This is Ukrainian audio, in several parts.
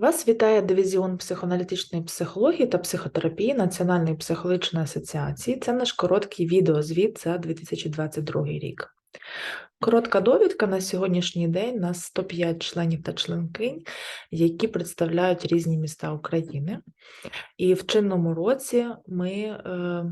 Вас вітає дивізіон психоаналітичної психології та психотерапії Національної психологічної асоціації. Це наш короткий відеозвіт за 2022 рік. Коротка довідка на сьогоднішній день у нас 105 членів та членкинь, які представляють різні міста України. І в чинному році ми е,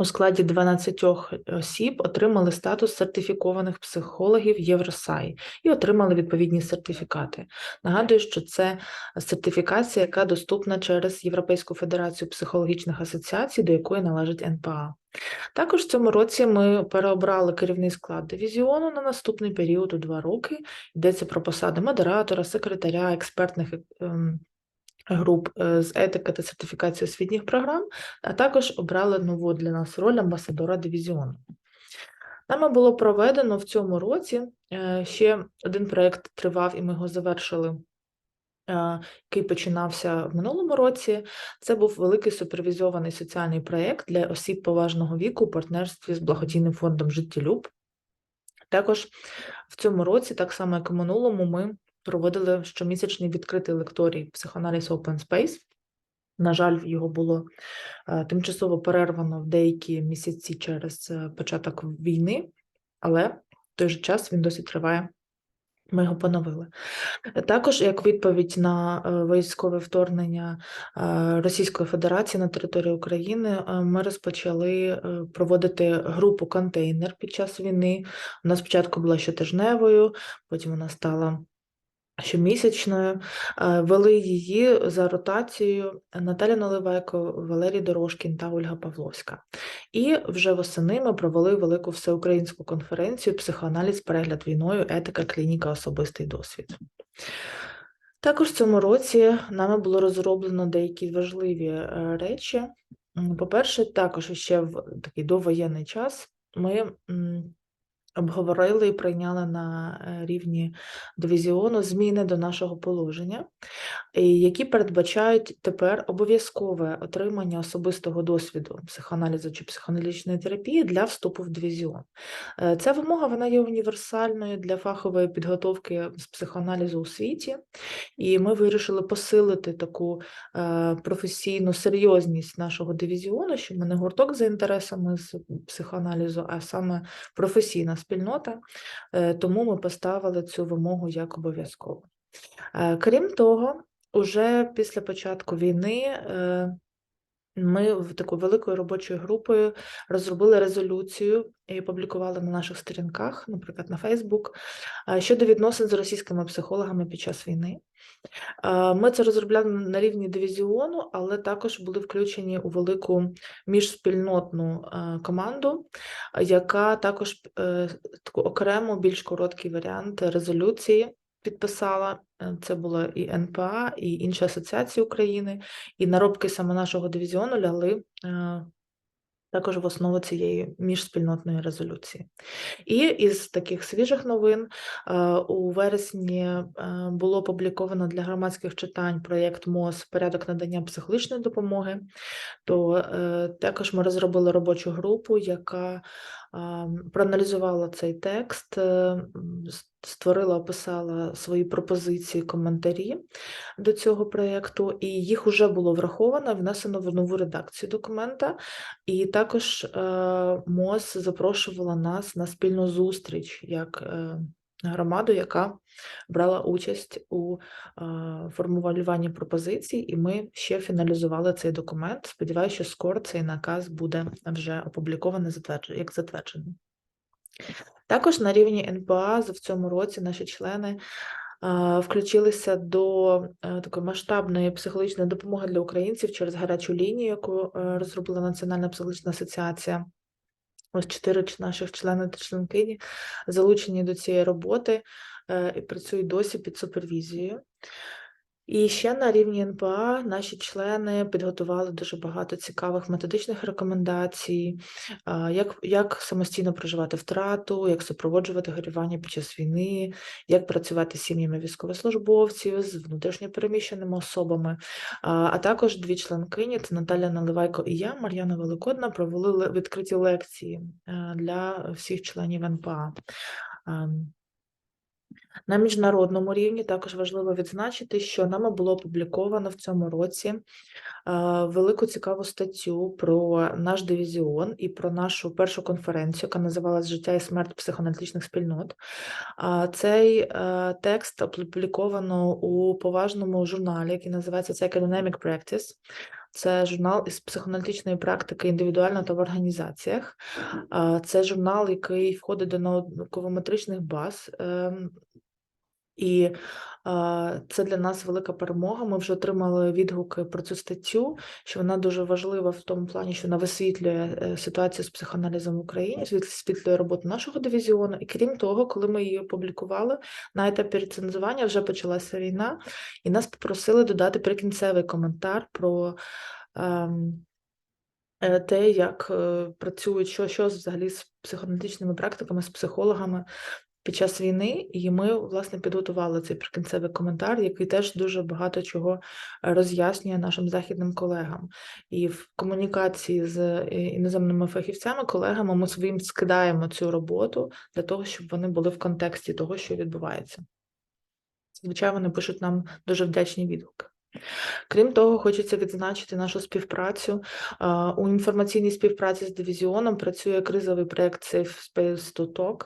у складі 12 осіб отримали статус сертифікованих психологів Євросай і отримали відповідні сертифікати. Нагадую, що це сертифікація, яка доступна через Європейську федерацію психологічних асоціацій, до якої належить НПА. Також в цьому році ми переобрали керівний склад дивізіону на наступний період у два роки. Йдеться про посади модератора, секретаря, експертних ем, груп е, з етики та сертифікації освітніх програм, а також обрали нову для нас роль амбасадора дивізіону. Нами було проведено в цьому році е, ще один проєкт тривав, і ми його завершили. е, Який починався в минулому році, це був великий супервізований соціальний проєкт для осіб поважного віку у партнерстві з благодійним фондом Життєлюб. Також в цьому році, так само як і минулому, ми проводили щомісячний відкритий лекторій психоаналіз Open Space. На жаль, його було е, тимчасово перервано в деякі місяці через е, початок війни, але в той же час він досі триває. Ми його поновили. Також як відповідь на е, військове вторгнення Російської Федерації на територію України, ми розпочали проводити групу контейнер під час війни. Вона спочатку була щотижневою, потім вона стала щомісячною. Е, Вели її за ротацією Наталя Наливайко, Валерій Дорошкін та Ольга Павловська. І вже восени ми провели велику всеукраїнську конференцію Психоаналіз, перегляд війною, етика, клініка, особистий досвід. Також в цьому році нами було розроблено деякі важливі е, речі. По-перше, також ще в такий довоєнний час ми обговорили і прийняли на е, рівні дивізіону зміни до нашого положення, які передбачають тепер обов'язкове отримання особистого досвіду психоаналізу чи психоаналітичної терапії для вступу в дивізіон. Е, Ця вимога вона є універсальною для фахової підготовки з психоаналізу у світі, і ми вирішили посилити таку е, професійну серйозність нашого дивізіону, що ми не гурток за інтересами з психоаналізу, а саме професійна спільнота, е, тому ми поставили цю вимогу як обов'язково. Е, Крім того, уже після початку війни е, ми в такою великою робочою групою розробили резолюцію і опублікували на наших сторінках, наприклад, на Фейсбук, щодо відносин з російськими психологами під час війни. Е, Ми це розробляли на рівні дивізіону, але також були включені у велику міжспільнотну е, команду, яка також е, таку окрему, більш короткий варіант резолюції підписала. Е, Це було і НПА, і інші асоціації України, і наробки саме нашого дивізіону лягли е, також в основу цієї міжспільнотної резолюції. І із таких свіжих новин е, у вересні було опубліковано для громадських читань проєкт МОЗ Порядок надання психологічної допомоги. То також ми розробили робочу групу, яка проаналізувала цей текст, е, створила, описала свої пропозиції, коментарі до цього проєкту, і їх вже було враховано, внесено в нову редакцію документа. І також е, МОЗ запрошувала нас на спільну зустріч як е, громаду, яка брала участь у е, формулюванні пропозицій, і ми ще фіналізували цей документ. Сподіваюся, що скоро цей наказ буде вже опублікований як затверджений. Також на рівні НПА в цьому році наші члени е, включилися до е, такої масштабної психологічної допомоги для українців через гарячу лінію, яку розробила Національна психологічна асоціація. Ось чотири наших члени та членкині залучені до цієї роботи е, і працюють досі під супервізією. І ще на рівні НПА наші члени підготували дуже багато цікавих методичних рекомендацій, як, як самостійно проживати втрату, як супроводжувати горювання під час війни, як працювати з сім'ями військовослужбовців, з внутрішньопереміщеними особами. А, також дві членкині це Наталя Наливайко і я, Мар'яна Великодна, провели відкриті лекції е, для всіх членів НПА. Ем, На міжнародному рівні також важливо відзначити, що нами було опубліковано в цьому році е, велику цікаву статтю про наш дивізіон і про нашу першу конференцію, яка називалась Життя і смерть психоаналітичних спільнот. Цей е, текст опубліковано у поважному журналі, який називається Psychodynamic Practice. Це журнал із психоаналітичної практики індивідуально та в організаціях. Це журнал, який входить до науково-метричних баз. І це для нас велика перемога. Ми вже отримали відгуки про цю статтю, що вона дуже важлива в тому плані, що вона висвітлює е, ситуацію з психоаналізом в Україні, висвітлює роботу нашого дивізіону. І крім того, коли ми її опублікували, на етапі рецензування вже почалася війна, і нас попросили додати прикінцевий коментар про. ем, е, Те, як е, працюють, що, що взагалі з психоаналітичними практиками, з психологами під час війни, і ми, власне, підготували цей прикінцевий коментар, який теж дуже багато чого е, роз'яснює нашим західним колегам. І в комунікації з е, іноземними фахівцями, колегами, ми своїм скидаємо цю роботу для того, щоб вони були в контексті того, що відбувається. Звичайно, вони пишуть нам дуже вдячні відгуки. Крім того, хочеться відзначити нашу співпрацю. У інформаційній співпраці з дивізіоном працює кризовий проєкт Safe Space to Talk,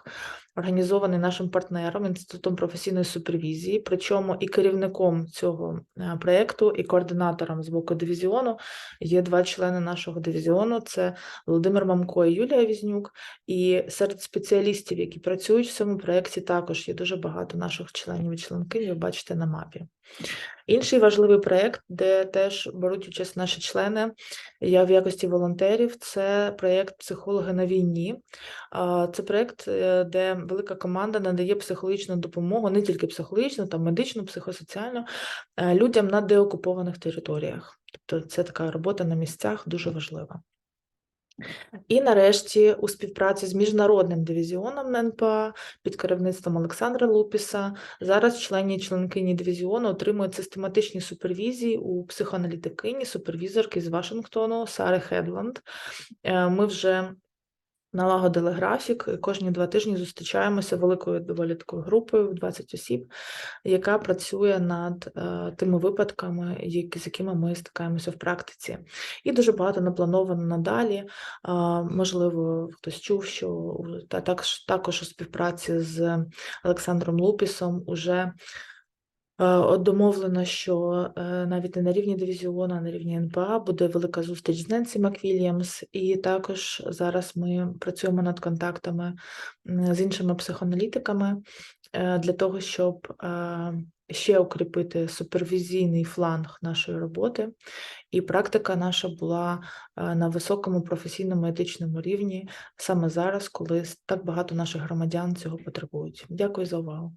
організований нашим партнером Інститутом професійної супервізії. Причому і керівником цього е, проєкту, і координатором з боку дивізіону є два члени нашого дивізіону: це Володимир Мамко і Юлія Візнюк. І серед спеціалістів, які працюють в цьому проєкті, також є дуже багато наших членів і членкинь, ви бачите на мапі. Інший важливий проєкт, де теж беруть участь наші члени, я в якості волонтерів, це проєкт Психологи на війні. Це проєкт, е, де велика команда надає психологічну допомогу, не тільки психологічну, там медичну, психосоціальну, е, людям на деокупованих територіях. Тобто це така робота на місцях дуже важлива. І нарешті у співпраці з міжнародним дивізіоном НПА під керівництвом Олександра Лупіса зараз члені членкині дивізіону отримують систематичні супервізії у психоаналітикині, супервізорки з Вашингтону Сари Хедланд. Е, Ми вже налагодили графік. Кожні два тижні зустрічаємося великою доволі такою групою, в 20 осіб, яка працює над е, тими випадками, які, з якими ми стикаємося в практиці. І дуже багато наплановано надалі. А, можливо, хтось чув, що та також, також у співпраці з Олександром Лупісом уже. Е, Домовлено, що е, навіть не на рівні дивізіону, а на рівні НПА буде велика зустріч з Ненсі Маквільямс, і також зараз ми працюємо над контактами з іншими психоаналітиками е, для того, щоб ще укріпити супервізійний фланг нашої роботи. І практика наша була на високому професійному етичному рівні саме зараз, коли так багато наших громадян цього потребують. Дякую за увагу.